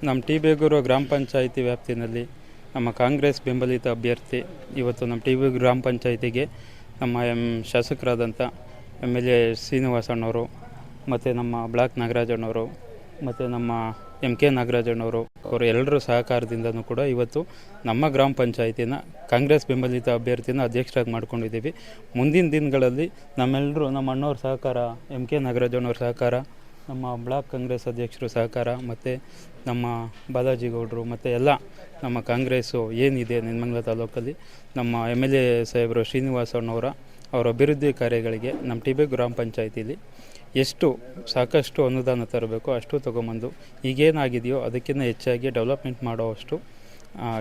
ನಮ್ಮ ಟಿ ಬೇಗೂರು ಗ್ರಾಮ ಪಂಚಾಯಿತಿ ವ್ಯಾಪ್ತಿನಲ್ಲಿ ನಮ್ಮ ಕಾಂಗ್ರೆಸ್ ಬೆಂಬಲಿತ ಅಭ್ಯರ್ಥಿ ಇವತ್ತು ನಮ್ಮ ಟಿ ಬೇಗೂರು ಗ್ರಾಮ ಪಂಚಾಯಿತಿಗೆ ನಮ್ಮ ಎಂ ಶಾಸಕರಾದಂಥ ಎಂ ಎಲ್ ಎ ಶ್ರೀನಿವಾಸಣ್ಣವರು ಮತ್ತು ನಮ್ಮ ಬ್ಲಾಕ್ ನಾಗರಾಜಣ್ಣವರು ಮತ್ತು ನಮ್ಮ ಎಂ ಕೆ ನಾಗರಾಜಣ್ಣವರು ಅವರು ಎಲ್ಲರೂ ಸಹಕಾರದಿಂದನೂ ಕೂಡ ಇವತ್ತು ನಮ್ಮ ಗ್ರಾಮ ಪಂಚಾಯಿತಿನ ಕಾಂಗ್ರೆಸ್ ಬೆಂಬಲಿತ ಅಭ್ಯರ್ಥಿನ ಅಧ್ಯಕ್ಷರಾಗಿ ಮಾಡ್ಕೊಂಡಿದ್ದೀವಿ. ಮುಂದಿನ ದಿನಗಳಲ್ಲಿ ನಮ್ಮೆಲ್ಲರೂ ನಮ್ಮ ಅಣ್ಣವ್ರ ಸಹಕಾರ ಎಂ ಕೆ ನಾಗರಾಜಣ್ಣವ್ರ ಸಹಕಾರ ನಮ್ಮ ಬ್ಲಾಕ್ ಕಾಂಗ್ರೆಸ್ ಅಧ್ಯಕ್ಷರು ಸಹಕಾರ, ಮತ್ತು ನಮ್ಮ ಬಾಲಾಜಿಗೌಡರು, ಮತ್ತು ಎಲ್ಲ ನಮ್ಮ ಕಾಂಗ್ರೆಸ್ಸು ಏನಿದೆ ನೆನ್ಮಂಗ್ಲ ತಾಲೂಕಲ್ಲಿ, ನಮ್ಮ ಎಂ ಎಲ್ ಎ ಸಾಹೇಬರು ಶ್ರೀನಿವಾಸಣ್ಣವರ ಅವರ ಅಭಿವೃದ್ಧಿ ಕಾರ್ಯಗಳಿಗೆ ನಮ್ಮ ಟಿ ಬಿ ಗ್ರಾಮ ಪಂಚಾಯತಿಲಿ ಎಷ್ಟು ಸಾಕಷ್ಟು ಅನುದಾನ ತರಬೇಕು ಅಷ್ಟು ತೊಗೊಂಬಂದು ಈಗೇನಾಗಿದೆಯೋ ಅದಕ್ಕಿಂತ ಹೆಚ್ಚಾಗಿ ಡೆವಲಪ್ಮೆಂಟ್ ಮಾಡೋವಷ್ಟು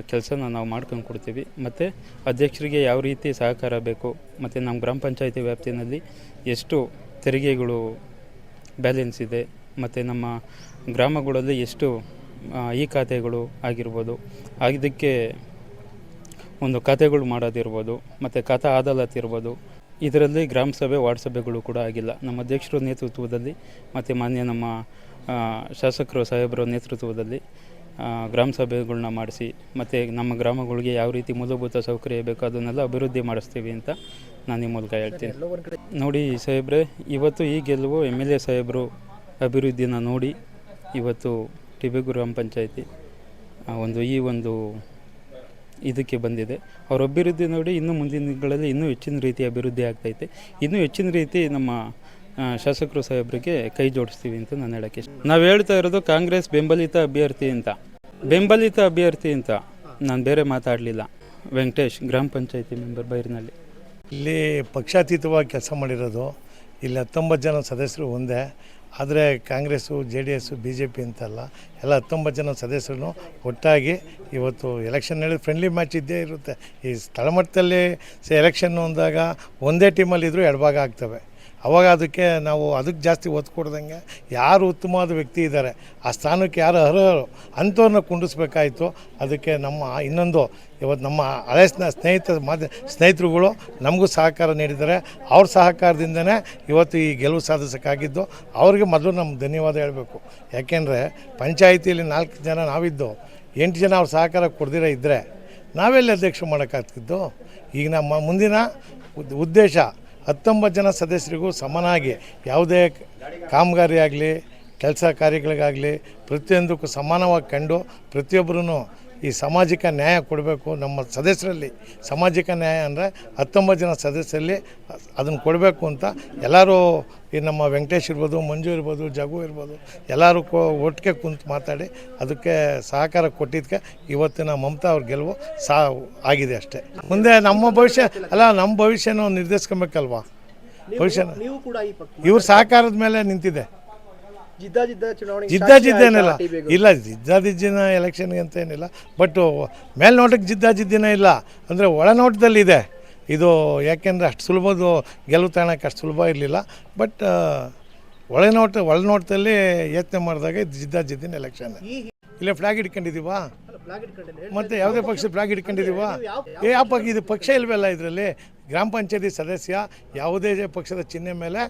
ಕೆಲಸನ ನಾವು ಮಾಡ್ಕೊಂಡು ಕೊಡ್ತೀವಿ. ಮತ್ತು ಅಧ್ಯಕ್ಷರಿಗೆ ಯಾವ ರೀತಿ ಸಹಕಾರ ಬೇಕು, ಮತ್ತು ನಮ್ಮ ಗ್ರಾಮ ಪಂಚಾಯತಿ ವ್ಯಾಪ್ತಿಯಲ್ಲಿ ಎಷ್ಟು ತೆರಿಗೆಗಳು ಬ್ಯಾಲೆನ್ಸ್ ಇದೆ. ಮತ್ತು ನಮ್ಮ ಗ್ರಾಮಗಳಲ್ಲಿ ಎಷ್ಟು ಈ ಖಾತೆಗಳು ಆಗಿರ್ಬೋದು, ಆಗಿದ್ದಕ್ಕೆ ಒಂದು ಖಾತೆಗಳು ಮಾಡೋದಿರ್ಬೋದು, ಮತ್ತು ಖಾತಾ ಅದಾಲತ್ ಇರ್ಬೋದು, ಇದರಲ್ಲಿ ಗ್ರಾಮ ಸಭೆ, ವಾರ್ಡ್ ಸಭೆಗಳು ಕೂಡ ಆಗಿಲ್ಲ. ನಮ್ಮ ಅಧ್ಯಕ್ಷರ ನೇತೃತ್ವದಲ್ಲಿ ಮತ್ತು ಮಾನ್ಯ ನಮ್ಮ ಶಾಸಕರು ಸಾಹೇಬರ ನೇತೃತ್ವದಲ್ಲಿ ಗ್ರಾಮ ಸಭೆಗಳನ್ನ ಮಾಡಿಸಿ, ಮತ್ತು ನಮ್ಮ ಗ್ರಾಮಗಳಿಗೆ ಯಾವ ರೀತಿ ಮೂಲಭೂತ ಸೌಕರ್ಯ ಬೇಕು ಅದನ್ನೆಲ್ಲ ಅಭಿವೃದ್ಧಿ ಮಾಡಿಸ್ತೀವಿ ಅಂತ ನಾನು ನಿಮ್ಮ ಮೂಲಕ ಹೇಳ್ತೀನಿ ನೋಡಿ ಸಾಹೇಬ್ರೆ, ಇವತ್ತು ಈ ಗೆಲುವು ಎಂ ಎಲ್ ಎ ಸಾಹೇಬರು ಅಭಿವೃದ್ಧಿನ ನೋಡಿ ಇವತ್ತು ಟಿಬಿ ಗ್ರಾಮ ಪಂಚಾಯತಿ ಒಂದು ಈ ಒಂದು ಇದಕ್ಕೆ ಬಂದಿದೆ. ಅವ್ರ ಅಭಿವೃದ್ಧಿ ನೋಡಿ ಇನ್ನೂ ಮುಂದಿನ ದಿನಗಳಲ್ಲಿ ಇನ್ನೂ ಹೆಚ್ಚಿನ ರೀತಿ ಅಭಿವೃದ್ಧಿ ಆಗ್ತೈತೆ. ಇನ್ನೂ ಹೆಚ್ಚಿನ ರೀತಿ ನಮ್ಮ ಶಾಸಕರು ಸಾಹೇಬರಿಗೆ ಕೈ ಜೋಡಿಸ್ತೀವಿ ಅಂತ ನಾನು ಹೇಳೋಕ್ಕೆ ಇಷ್ಟ. ನಾವು ಹೇಳ್ತಾ ಇರೋದು ಕಾಂಗ್ರೆಸ್ ಬೆಂಬಲಿತ ಅಭ್ಯರ್ಥಿ ಅಂತ. ಬೆಂಬಲಿತ ಅಭ್ಯರ್ಥಿ ಅಂತ ನಾನು ಬೇರೆ ಮಾತಾಡಲಿಲ್ಲ. ವೆಂಕಟೇಶ್, ಗ್ರಾಮ ಪಂಚಾಯತಿ ಮೆಂಬರ್ ಬೈರಿನಲ್ಲಿ. ಇಲ್ಲಿ ಪಕ್ಷಾತೀತವಾಗಿ ಕೆಲಸ ಮಾಡಿರೋದು ಇಲ್ಲಿ ಹತ್ತೊಂಬತ್ತು ಜನ ಸದಸ್ಯರು ಒಂದೇ, ಆದರೆ Congress, J D S, B J P ಅಂತಲ್ಲ ಎಲ್ಲ ಹತ್ತೊಂಬತ್ತು ಜನ ಸದಸ್ಯರು ಒಟ್ಟಾಗಿ ಇವತ್ತು ಎಲೆಕ್ಷನ್ ಹೇಳಿ ಫ್ರೆಂಡ್ಲಿ ಮ್ಯಾಚ್ ಇದ್ದೇ ಇರುತ್ತೆ. ಈ ಸ್ಥಳಮಟ್ಟದಲ್ಲಿ ಎಲೆಕ್ಷನ್ ಅಂದಾಗ ಒಂದೇ ಟೀಮಲ್ಲಿದ್ದರೂ ಎಡಭಾಗ ಆಗ್ತವೆ. ಅವಾಗ ಅದಕ್ಕೆ ನಾವು ಅದಕ್ಕೆ ಜಾಸ್ತಿ ಒತ್ತು ಕೊಡ್ದಂಗೆ ಯಾರು ಉತ್ತಮವಾದ ವ್ಯಕ್ತಿ ಇದ್ದಾರೆ, ಆ ಸ್ಥಾನಕ್ಕೆ ಯಾರು ಅರ್ಹರು ಅಂಥವ್ರನ್ನ ಕುಂಡಿಸ್ಬೇಕಾಯಿತು. ಅದಕ್ಕೆ ನಮ್ಮ ಇನ್ನೊಂದು ಇವತ್ತು ನಮ್ಮ ಹಳೆ ಸ್ನ, ಸ್ನೇಹಿತ ಮಾಧ್ಯ ಸ್ನೇಹಿತರುಗಳು ನಮಗೂ ಸಹಕಾರ ನೀಡಿದ್ದಾರೆ. ಅವ್ರ ಸಹಕಾರದಿಂದನೇ ಇವತ್ತು ಈ ಗೆಲುವು ಸಾಧಿಸೋಕ್ಕಾಗಿದ್ದು. ಅವ್ರಿಗೆ ಮೊದಲು ನಮ್ಮ ಧನ್ಯವಾದ ಹೇಳಬೇಕು. ಯಾಕೆಂದರೆ ಪಂಚಾಯಿತಿಯಲ್ಲಿ ನಾಲ್ಕು ಜನ ನಾವಿದ್ದು, ಎಂಟು ಜನ ಅವ್ರ ಸಹಕಾರ ಕೊಡ್ದಿರ ಇದ್ದರೆ ನಾವೆಲ್ಲಿ ಅಧ್ಯಕ್ಷ ಮಾಡೋಕ್ಕಾಗ್ತಿದ್ದು? ಈಗ ನಮ್ಮ ಮುಂದಿನ ಉದ್- ಉದ್ದೇಶ ಹತ್ತೊಂಬತ್ತು ಜನ ಸದಸ್ಯರಿಗೂ ಸಮನಾಗಿ ಯಾವುದೇ ಕಾಮಗಾರಿಯಾಗಲಿ ಕೆಲಸ ಕಾರ್ಯಗಳಿಗಾಗಲಿ ಪ್ರತಿಯೊಂದಕ್ಕೂ ಸಮಾನವಾಗಿ ಕಂಡು ಪ್ರತಿಯೊಬ್ಬರೂ ಈ ಸಾಮಾಜಿಕ ನ್ಯಾಯ ಕೊಡಬೇಕು ನಮ್ಮ ಸದಸ್ಯರಲ್ಲಿ. ಸಾಮಾಜಿಕ ನ್ಯಾಯ ಅಂದರೆ ಹತ್ತೊಂಬತ್ತು ಜನ ಸದಸ್ಯರಲ್ಲಿ ಅದನ್ನು ಕೊಡಬೇಕು ಅಂತ ಎಲ್ಲರೂ ಈ ನಮ್ಮ ವೆಂಕಟೇಶ್ ಇರ್ಬೋದು ಮಂಜು ಇರ್ಬೋದು ಜಗು ಇರ್ಬೋದು ಎಲ್ಲರೂ ಕೋ ಒಟ್ಟಿಗೆ ಕುಂತು ಮಾತಾಡಿ ಅದಕ್ಕೆ ಸಹಕಾರ ಕೊಟ್ಟಿದ್ದಕ್ಕೆ ಇವತ್ತಿನ ಮಮತಾ ಅವ್ರ ಗೆಲುವು ಸಾ ಆಗಿದೆ ಅಷ್ಟೇ. ಮುಂದೆ ನಮ್ಮ ಭವಿಷ್ಯ ಅಲ್ಲ ನಮ್ಮ ಭವಿಷ್ಯನೂ ನಿರ್ದೇಶಿಸ್ಕೊಬೇಕಲ್ವಾ ಭವಿಷ್ಯ ನೀವು ಕೂಡ ಈ ಪಕ್ಷ ಇವ್ರ ಸಹಕಾರದ ಮೇಲೆ ನಿಂತಿದೆ. ಚುನಾವಣೆ ಜಿದ್ದಾಜಿದ್ದೇನಿಲ್ಲ ಇಲ್ಲ ಜಿದ್ದಾಜಿದ್ದಿನ ಎಲೆಕ್ಷನ್ಗೆ ಅಂತ ಏನಿಲ್ಲ ಬಟ್ ಮೇಲ್ನೋಟಕ್ಕೆ ಜಿದ್ದಾಜಿದ್ದಿನ ಇಲ್ಲ. ಅಂದರೆ ಒಳನೋಟದಲ್ಲಿದೆ. ಇದು ಯಾಕೆಂದರೆ ಅಷ್ಟು ಸುಲಭದ ಗೆಲುವು ತಾಣಕ್ಕೆ ಅಷ್ಟು ಸುಲಭ ಇರಲಿಲ್ಲ. ಬಟ್ ಒಳನೋಟ ಒಳನೋಟದಲ್ಲಿ ಯತ್ನ ಮಾಡಿದಾಗ ಇದು ಜಿದ್ದಾಜಿದ್ದಿನ ಎಲೆಕ್ಷನ್ ಇಲ್ಲೇ ಫ್ಲಾಗ್ ಇಟ್ಕೊಂಡಿದ್ದೀವಾ? ಮತ್ತು ಯಾವುದೇ ಪಕ್ಷ ಫ್ಲಾಗ್ ಇಟ್ಕೊಂಡಿದ್ದೀವಾ? ಏ ಆ ಪಕ್ಷ ಇದು ಪಕ್ಷ ಇಲ್ವಲ್ಲ ಇದರಲ್ಲಿ? ಗ್ರಾಮ ಪಂಚಾಯತಿ ಸದಸ್ಯ ಯಾವುದೇ ಪಕ್ಷದ ಚಿಹ್ನೆ ಮೇಲೆ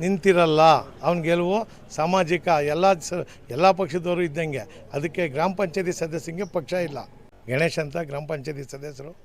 ನಿಂತಿರಲ್ಲ. ಅವ್ನ ಗೆಲುವು ಸಾಮಾಜಿಕ, ಎಲ್ಲ ಸ, ಎಲ್ಲ ಪಕ್ಷದವರು ಇದ್ದಂಗೆ. ಅದಕ್ಕೆ ಗ್ರಾಮ ಪಂಚಾಯತಿ ಸದಸ್ಯಂಗೆ ಪಕ್ಷ ಇಲ್ಲ. ಗಣೇಶ್ ಅಂತ ಗ್ರಾಮ ಪಂಚಾಯತಿ ಸದಸ್ಯರು.